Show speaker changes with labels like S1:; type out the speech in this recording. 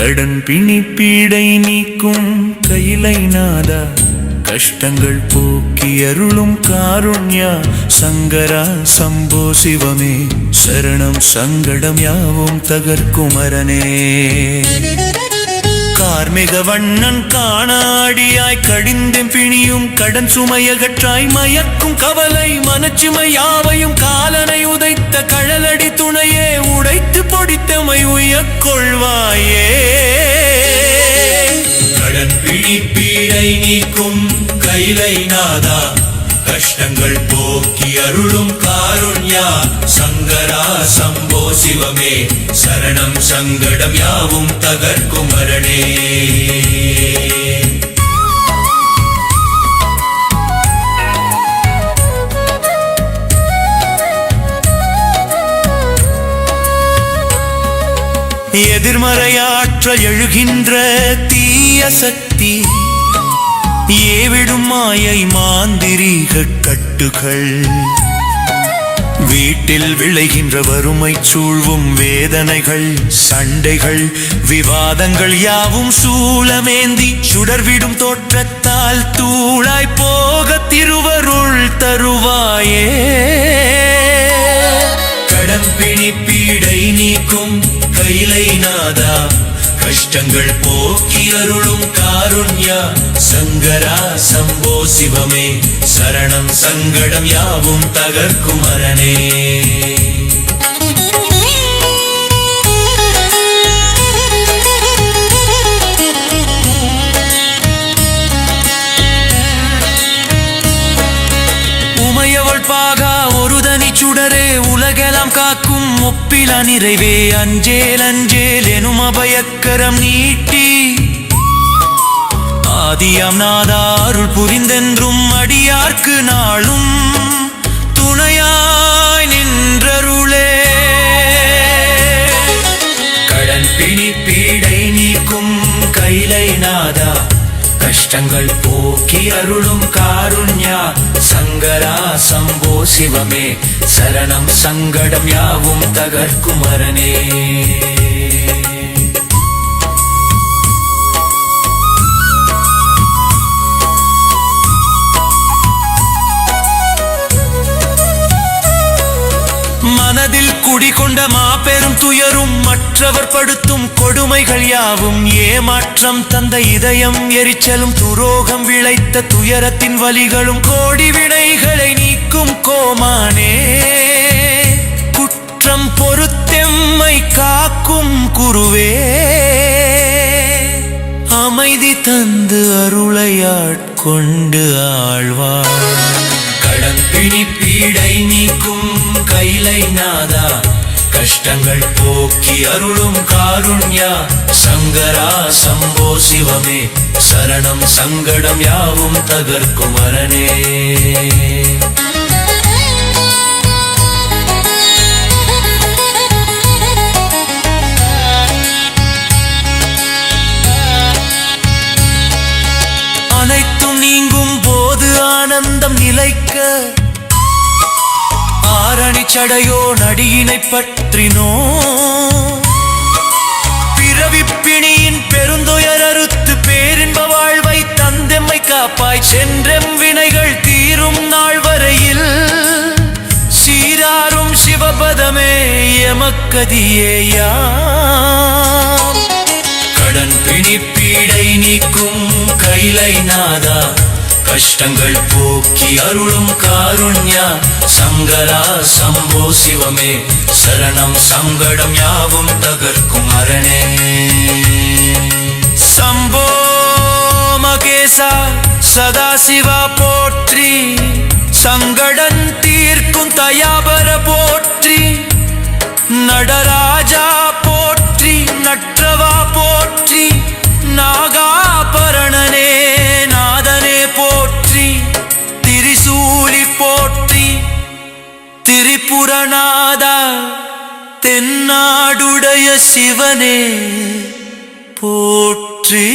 S1: கடன் பிணிப்பீடை நீக்கும் கையிலை நாதா. கஷ்டங்கள் போக்கி அருளும் காருண்யா. சங்கரா சம்போ சிவமே சரணம் சங்கடம் யாவும் தகர்க்குமரனே கார்மிக வண்ணன் காணாடியாய் கடிந்தும் பிணியும் கடன் சுமையகற்றாய் மயக்கும் கவலை மனச்சுமை யாவையும் காலனை உதைத்த கழலடி துணையே உடைத்து பொடித்தமை உயக் கொள்வாயே. கடன் பிணி பீடை நீக்கும் கைலை நாதா கஷ்டங்கள் போக்கி அருளும் காருண்யா சங்கராச சிவமே. சரணம் சங்கடம் யாவும் தகர்க்குமரணே எதிர்மறையாற்ற எழுகின்ற தீய சக்தி ஏவிடும் மாயை மாந்திரீக கட்டுகள் வீட்டில் விளைகின்ற வறுமை சூழ்வும் வேதனைகள் சண்டைகள் விவாதங்கள் யாவும் சூளமேந்தி சுடர்விடும் தோற்றத்தால் தூளாய் போக திருவருள் தருவாயே. கைலை நாதா. கஷ்டங்கள் போக்கி அருளும் காருண்யா. சங்கரா சம்போ சிவமே. சரணம் சங்கடம் யாவும் தகர்க்கும் அரணே. உலகெல்லாம் காக்கும் ஒப்பில நிறைவே. அஞ்சேல் அஞ்சேல் எனும் அபயக்கரம் நீட்டி. ஆதியாம் நாதா அருள் புரிந்தென்றும் அடியார்க்கு நாளும் துணையாய் நின்றருளே. கடன் பிணி பீடை நீக்கும் கைலை நாதா. கஷ்டங்கள் போக்கி அருளும் காருண்யா சங்கரா சம்போ சிவமே. சரணம் சங்கடம் யாவும் தகர்க்கும் அரணே மனதில் குடிகொண்ட மாபெரும் துயரும் மற்றவர் படுத்தும் கொடுமைகள் யாவும். ஏமாற்றம் தந்த இதயம் எரிச்சலும் துரோகம் விளைத்த துயரத்தின் வலிகளும் கோடி வினைகளை நீக்கும் கோமானே. குற்றம் பொறுத்தெம்மை காக்கும் குருவே. அமைதி தந்து அருளையாட்கொண்டு ஆழ்வார். கடம்பிணி பீடை நீக்கும் கைலை நாதா. கஷ்டங்கள் போக்கி அருளும் காருண்யா சங்கரா சம்போ சிவமே. சரணம் சங்கடம் யாவும் தகர்க்கும் அரணே. அனைத்தும் நீங்கும் போது ஆனந்தம் நிலைக்க ஆரணி சடையோ நடியினை பற்றினோ? பிறவிப்பிணியின் பெருந்துயர் அறுத்து பேரின்ப வாழ்வை தந்தெம்மை காப்பாய் சென்றெம் வினைகள் தீரும் நாள் வரையில். சீராரும் சிவபதமே எமக்கதியேயா கடன் பிணி பீடை நீக்கும் கைலை நாதா. கஷ்டங்கள் போக்கி அருளும் காருண்யா சங்கரா சம்போ சிவமே. சரணம் சங்கடம் யாவும் தகர்க்கும் அரணே. சம்போ மகேசா சதாசிவா போற்றி. சங்கடன் தீர்க்கும் தயாபர போற்றி. நடராஜா தென்னாடுடைய சிவனே போற்றி.